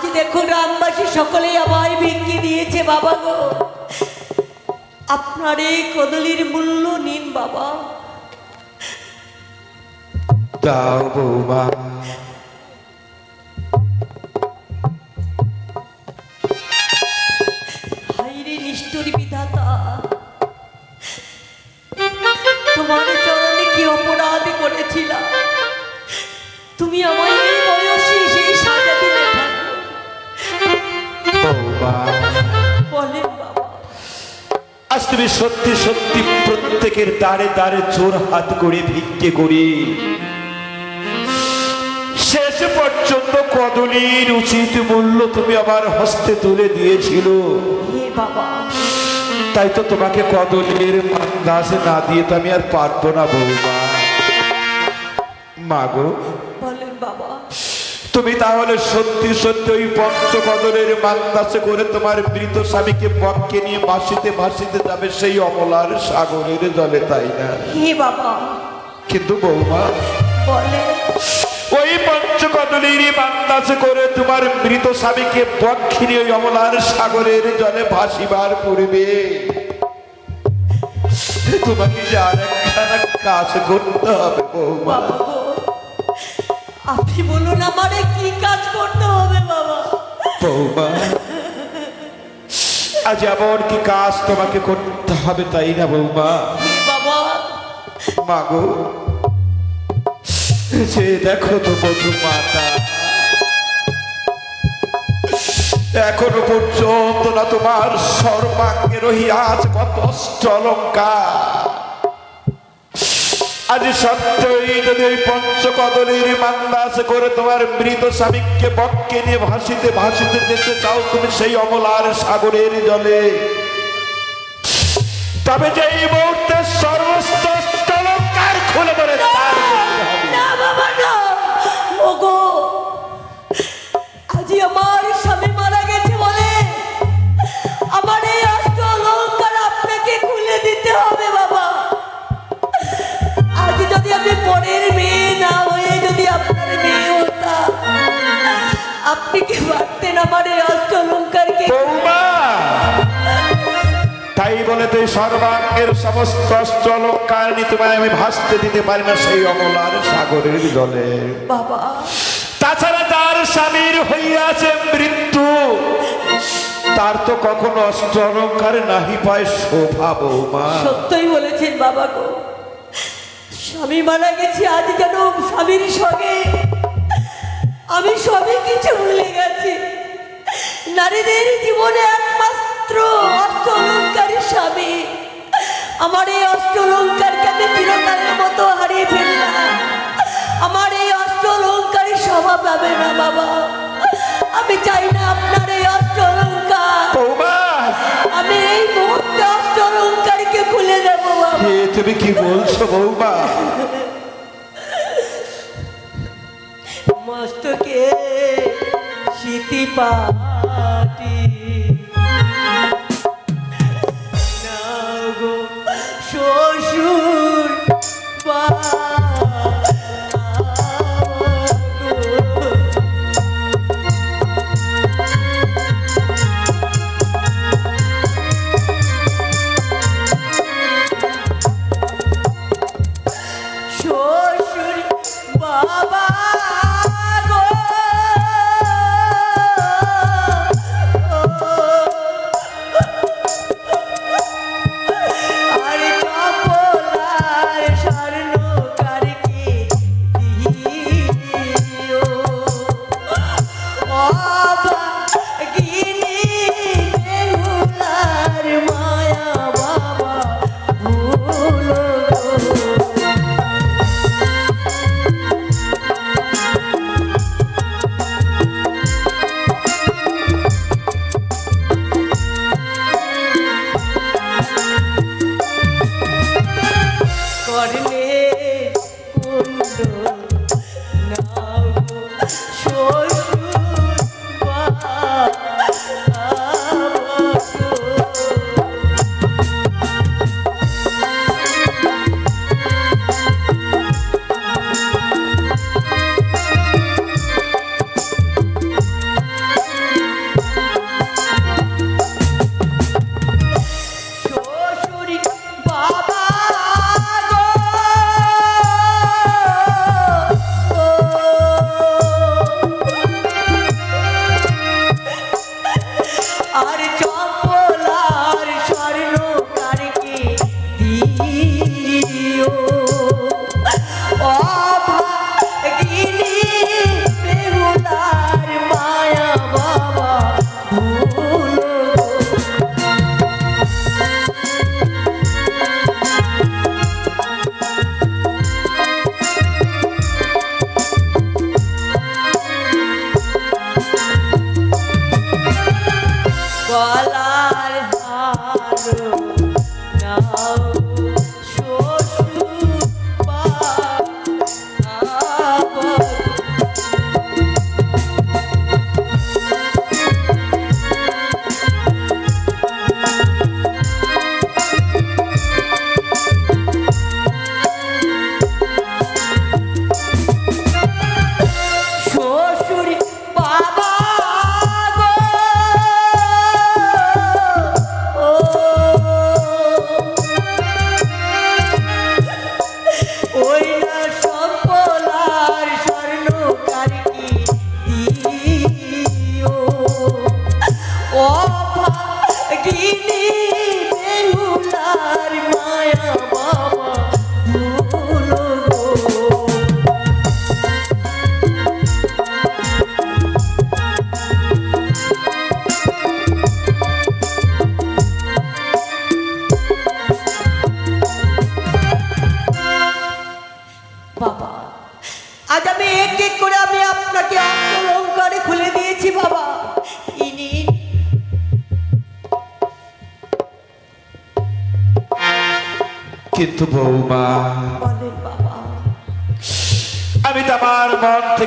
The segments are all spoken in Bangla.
আজ দেখুন গ্রামবাসী সকলেই আমায় ভিক্ষি দিয়েছে বাবা গো। আপনার এই কদলির মূল্য নিন বাবা। দাও বৌমা। বিধাতা তোমার চরণে কি অপরাধ করেছিলাম? তুমি আমায় বাবা। আজ তুমি সত্যি সত্যি প্রত্যেকের দ্বারে দ্বারে জোর হাত করে ভিক্ষে করি। শেষ পর্যন্ত কদলির উচিত মূল্য তুমি আমার হস্তে তুলে দিয়েছিল। তাই তো তোমাকে কদলের দাস না দিয়ে তো আমি আর পারব না বৌমা। মাগো তুমি তাহলে সত্যি সত্যি ওই পঞ্চকদরের মান্দাসে করে তোমার মৃত স্বামীকে পক্ষে নিয়ে ভাসিতে ভাসিতে যাবে সেই অমলার সাগরের জলে তাই না? হে বাবা। কিন্তু বৌমা বলে। ওই পঞ্চকদলের মান্দাসে করে তোমার মৃত স্বামীকে পক্ষে নিয়ে ওই অমলার সাগরের জলে ভাসিবার পূর্বে তোমাকে যে আর একখানা কাজ করতে হবে বৌমা। আপনি বলুন আমারে কি কাজ করতে হবে বাবা? বৌমা আজ এমন কি কাজ তোমাকে করতে হবে তাই না বৌমা? বাবা। মাগো যে দেখো তো বধু মাতা এখনও পর্যন্ত না তোমার সর্বাঙ্গে রহিয়াছে কত অষ্ট অলঙ্কার আজ সত্যই যদি ওই পঞ্চকদলের মান্দাস করে তোমার মৃত স্বামীকে বক্ষে নিয়ে ভাসিতে ভাসিতে যেতে চাও, তুমি সেই অমলার সাগরের জলে। তবে যে এই মুহূর্তে সর্বস্ত খুলে ধরে তুই সর্বাঙ্গের সমস্ত অলঙ্কার তোমায় আমি ভাসতে দিতে পারি না সেই অমলার সাগরের জলে। বাবা। তাছাড়া যার স্বামীর হইয়াছে মৃত্যু তার তো কখনো অস্ত্র নাহি পায় শোভা বৌমা। সত্যই বলেছেন বাবা গো। স্বামী মারা গেছি আজ যেন স্বামীর সঙ্গে আমি সবই কিছু ভুলে গেছি। নারীদের জীবনে একমাত্র অষ্ট অলঙ্কারী স্বামী। আমার এই অষ্ট অলঙ্কারকে আমি চিরকালের মতো হারিয়ে ফেললাম। আমার এই অষ্ট অলঙ্কারী স্বভাব পাবে না বাবা। আমি চাই না আপনার এই অষ্ট অলঙ্কার আমি এই মুহূর্তে অষ্ট অলঙ্কারীকে খুলে দেবো বাবা। তুমি কি বলছো বৌমা? মস্তকে স্মৃতি পাটি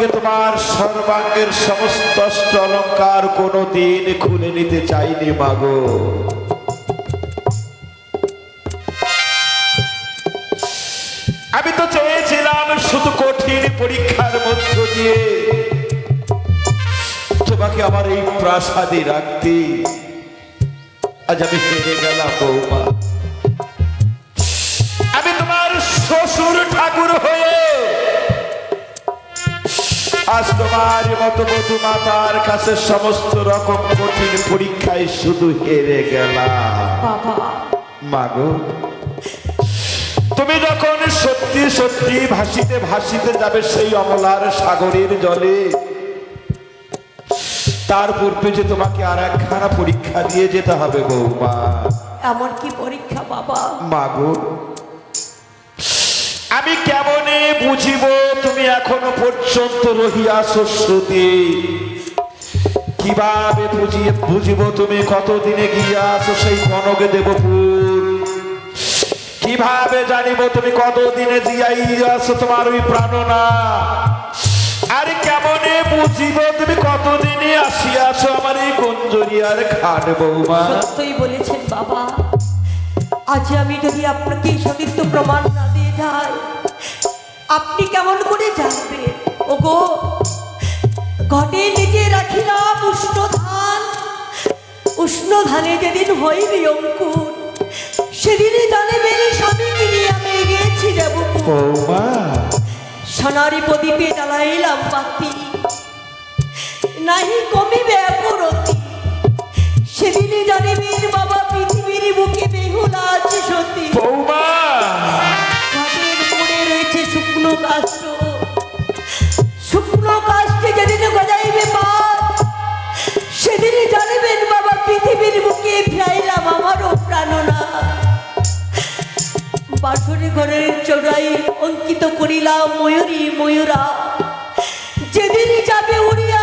থেকে তোমার সর্বাঙ্গের সমস্ত অলঙ্কার কোনো দিন খুলে নিতে চাইনি মাগো। আমি তো চেয়েছিলাম শুধু কঠিন পরীক্ষার মধ্য দিয়ে তোমাকে আমার এই প্রাসাদে রাখতে। আজ আমি হেরে গেলাম বৌমা। আমি তোমার শ্বশুর ঠাকুর হয়ে আজ তোমার মতো মধু মাতার কাছে সমস্ত রকম কঠিন পরীক্ষায় শুধু হেরে গেলাম। মাগো তুমি যখন সত্যি সত্যি ভাসিতে ভাসিতে যাবে সেই অমলার সাগরের জলে তার পূর্বে যে তোমাকে আর একখানা পরীক্ষা দিয়ে যেতে হবে বৌমা। এমন কি পরীক্ষা বাবা? মাগো আমি কেমনে বুঝিব তুমি এখনও পর্যন্ত রহিয়াছ শ্রুতি কীভাবে বুঝিয়ে বুঝিব তুমি কতদিনে গিয়াছ সেই কনকে দেবপুর? কীভাবে জানিব তুমি কতদিনে জিয়াইয়াছ তোমার ওই প্রাণনা? আর কেমনে বুঝিব তুমি কতদিনে আসিয়াছ আমার এই গঞ্জরিয়ার খাট বৌমা? সত্যই বলেছেন বাবা। আজ আমি যদি আপনাকে সতীর্থ প্রমাণ না দিয়ে যাই আপনি কেমন করে জানবেন? ওগো ঘটে নিজে রাখিলাম উষ্ণ ধান। উষ্ণ ধানে যেদিন হইবি অঙ্কুর সেদিনই জানেবেন স্বামীকে নিয়ে আমি গিয়েছি সোনারি প্রদীপে জ্বালাইলাম বাতি। নাহি কমিবে অপরতি সেদিনে জানিবেন বাবা পৃথিবীর বুকে বেহুলা আছে সত্যি। ঘাটের মোড়ে রয়েছে শুকনো কাষ্ট শুকনো কাষ্টে যেদিন গজাইবে পাত সেদিনই জানিবেন বাবা পৃথিবীর বুকে ফিরাইলাম আমারও প্রাণনা বাসরে ঘরের চড়াই অঙ্কিত করিলাম ময়ূরী ময়ূরা। যেদিনই যাবে উড়িয়া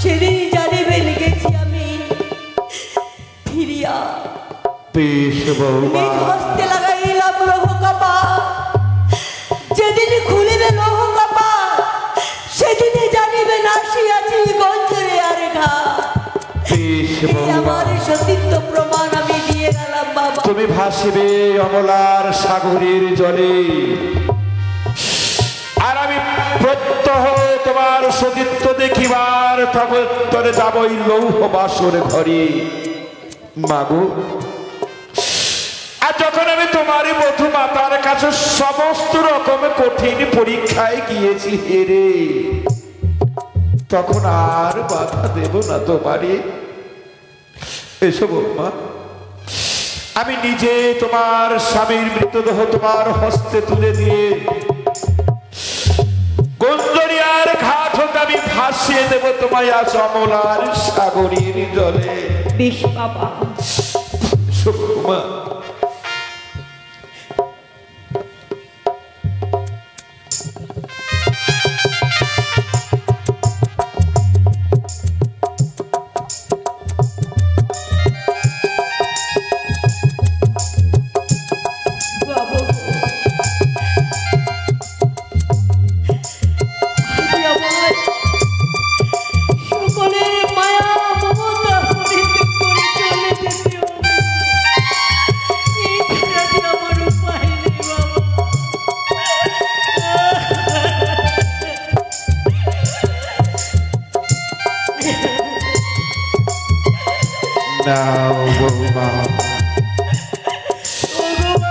সেদিনই জানিবে লেগেছি ফিরিয়া বেশ বৌমা। হস্তে লাগাইলাম লৌহ কপা যেদিন খুলিবে লৌহ কপা সেদিনই জানিবে নাসিয়াছি গঞ্জরে আর ঘা। আমার সতীত্ব প্রমাণ আমি দিয়ে গেলাম বাবা। তুমি ভাসিবে অমলার সাগরের জলে। আর আমি প্রত্যহ তোমার সতীত্ব দেখিবার তবে যাব ওই লৌহ বাসর ঘরে মাগো আর যখন আমি তোমার বধু মাতার কাছে সমস্ত রকমের কঠিন পরীক্ষায় গিয়েছি হেরে তখন আর বাধা দেব না তোমারে এসো বৌমা। আমি নিজে তোমার স্বামীর মৃতদেহ তোমার হস্তে তুলে দিয়ে গঞ্জরিয়ার ঘাট হতে আমি ভাসিয়ে দেব তোমায় আজ অমলার সাগরীর জলে। বেশ বাবা। এসো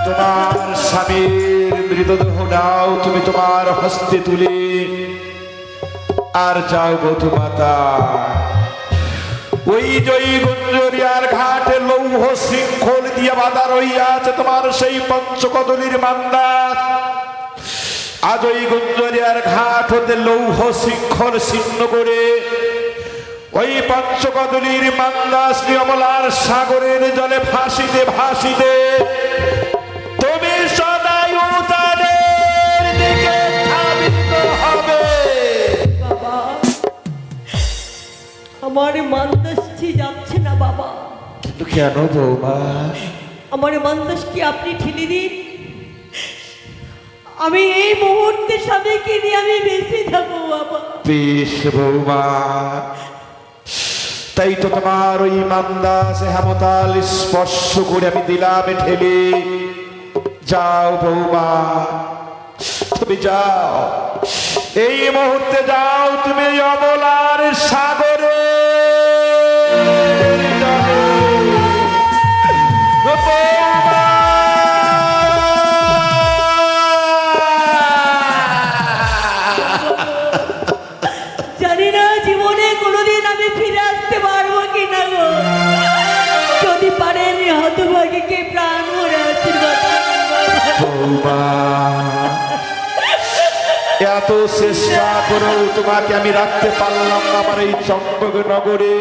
তোমার স্বামীর মৃতদেহ নাও, তুমি তোমার হস্তে তুলে। আর যাও বধু মাতা। ওই জয়ী গুঞ্জরিয়ার ঘাটে লৌহ শৃঙ্খল দিয়ে বাধা রইয়াছে তোমার সেই পঞ্চকদলির মান্দার আজ ওই গুঞ্জরিয়ার ঘাট হতে লৌহ শৃঙ্খল ছিন্ন করে ওই পঞ্চকদলির মান্দাস নিয়মলার সাগরের জলে ভাসিতে ভাসিতে তুমি সদাই উতানের দিকে ধাবিত হবে। আমার মান্দাসটি যাচ্ছে না বাবা। কিন্তু কেন বৌমা আমার মান্দাসকে আপনি ঠেলে দিন। আমি এই মুহূর্তে স্বামীকে নিয়ে আমি বেঁচে যাব বাবা। বেশ বৌমা তাই তো তোমার ওই মান্দাস হেমতাল স্পর্শ করে আমি দিলাম ঠেলে। যাও বৌমা, তুমি যাও। এই মুহূর্তে যাও তুমি অবলার সাগরে। এত চেষ্টা করেও তোমাকে আমি রাখতে পারলাম আমার এই চম্পক নগরে।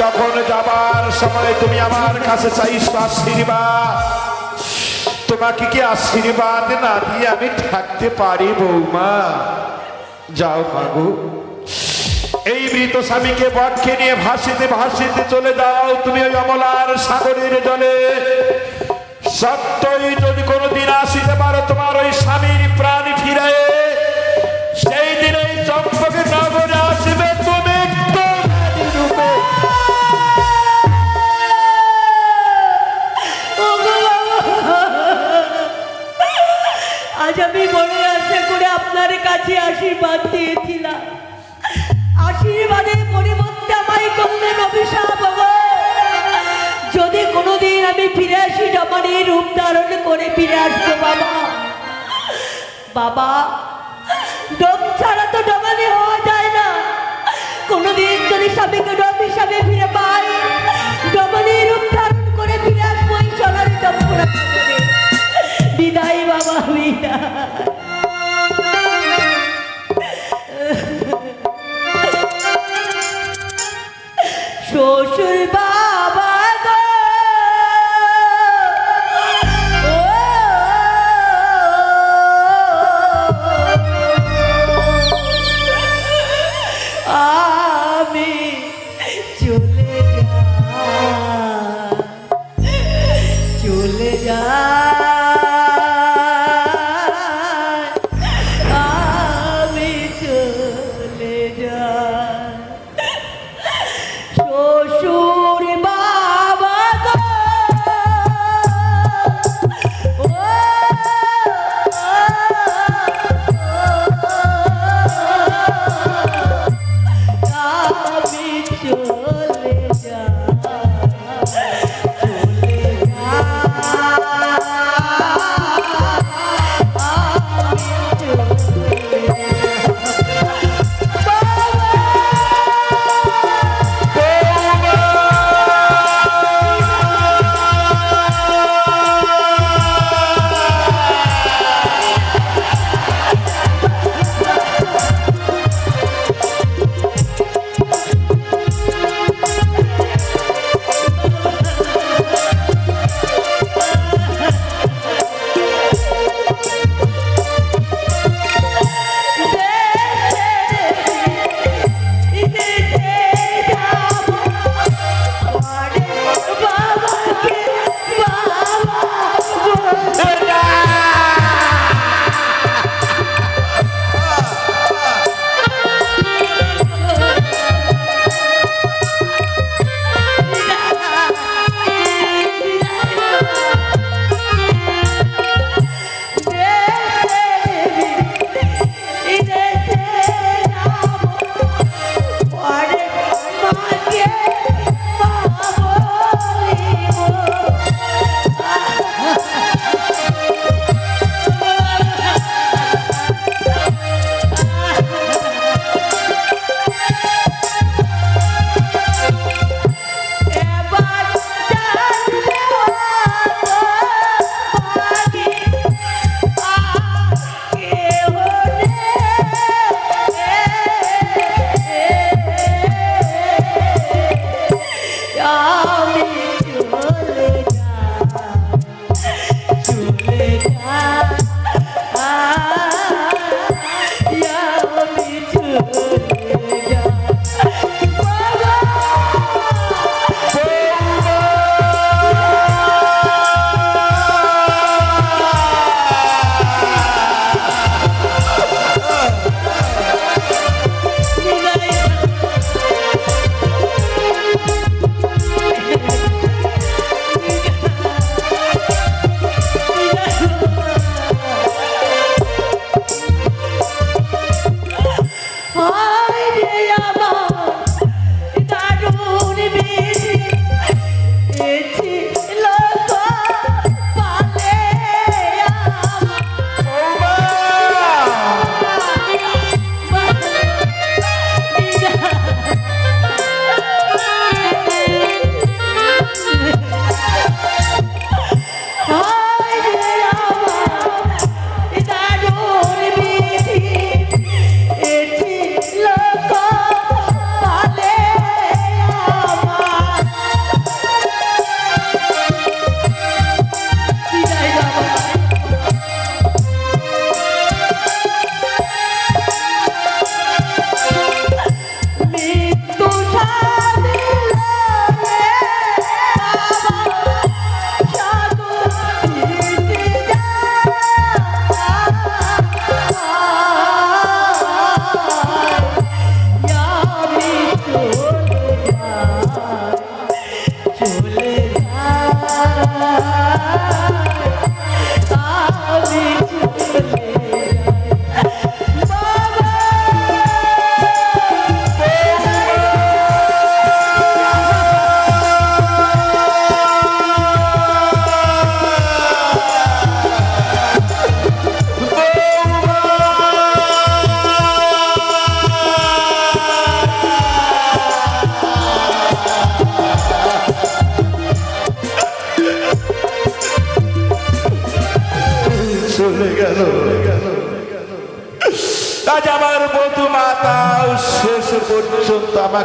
তখন যাবার সময় তুমি আমার কাছে চাইছো আশীর্বাদ। তোমাকে কি আশীর্বাদ না দিয়ে আমি থাকতে পারি বৌমা? যাও মাগো এই মৃত স্বামীকে বক্ষে নিয়ে ভাসিতে ভাসিতে চলে যাও তুমি ওই অমলার সাগরের জলে। সত্যই যদি কোনোদিন আসিতে পারো তোমার ওই স্বামীর প্রাণ ফিরে সেই দিন এই চম্পকে নগরে আসবে তুমি। আজ আমি বড় আশা করে আপনার কাছে আশীর্বাদ দিয়েছিলাম জমানি রূপ ধারণ করে ফিরে আসব, বাবা। বাবা, ডোম ছাড়া তো ডোমানি হওয়া যায় না। কোনোদিন যদি স্বামীকে ডোম হিসাবে ফিরে পাই রূপ ধারণ করে ফিরে আসব চম্পরা বিদায়, বাবা, বিদায়। শ্বশুর বাবা চলে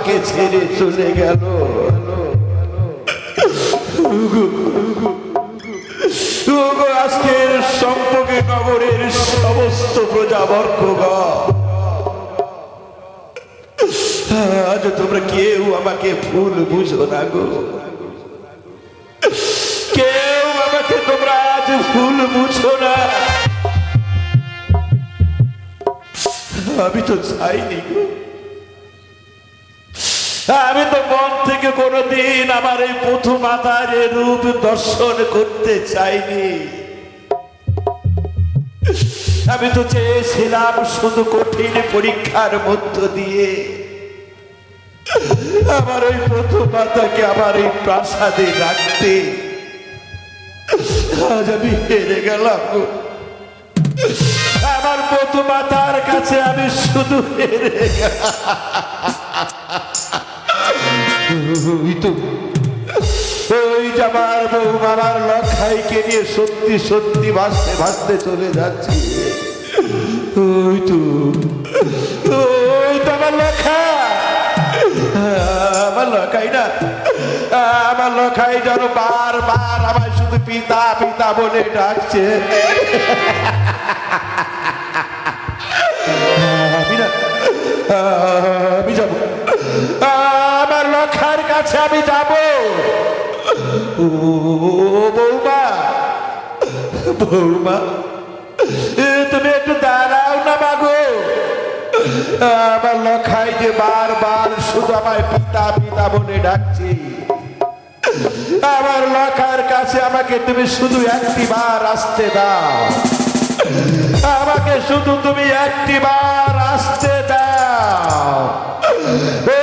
আমাকে ছেড়ে চলে গেল। আজকের সম্পর্কে নগরের সমস্ত প্রজাবর্গগণ। আজ তোমরা কেউ আমাকে ভুল বুঝো না গো। কেউ আমাকে তোমরা আজ ভুল বুঝো না। আমি তো চাইনি গো। আমি তো মন থেকে কোনোদিন আমার এই প্রথম মাতার রূপ দর্শন করতে চাইনি। আমি তো চেয়েছিলাম শুধু কঠিন পরীক্ষার মধ্য দিয়ে আমার ওই প্রথম মাতাকে আমার এই প্রাসাদে রাখতে। আজ আমি হেরে গেলাম আমার প্রথম মাতার কাছে আমি শুধু হেরে গেলাম। ওই তো ওই আমার বউ আমার লখাইকে নিয়ে সত্যি সত্যি ভাসতে ভাসতে চলে যাচ্ছি। ওই তো ওই তো আমার লখা আমার লখাই না। আমার লখাই যেন বারবার আমার শুধু পিতা পিতা বলে ডাকছে। আমি যাব। আমার লখার কাছে আমি যাব। ও বৌমা বৌমা তুমি একটু দাঁড়াও না মাগো আমার লখাই যে বারবার শুধু আমায় পিতা পিতা বলে ডাকছি। আমার লখার কাছে আমাকে তুমি শুধু একটি বার আসতে দাও। আমাকে শুধু তুমি একটি বার আসতে দাও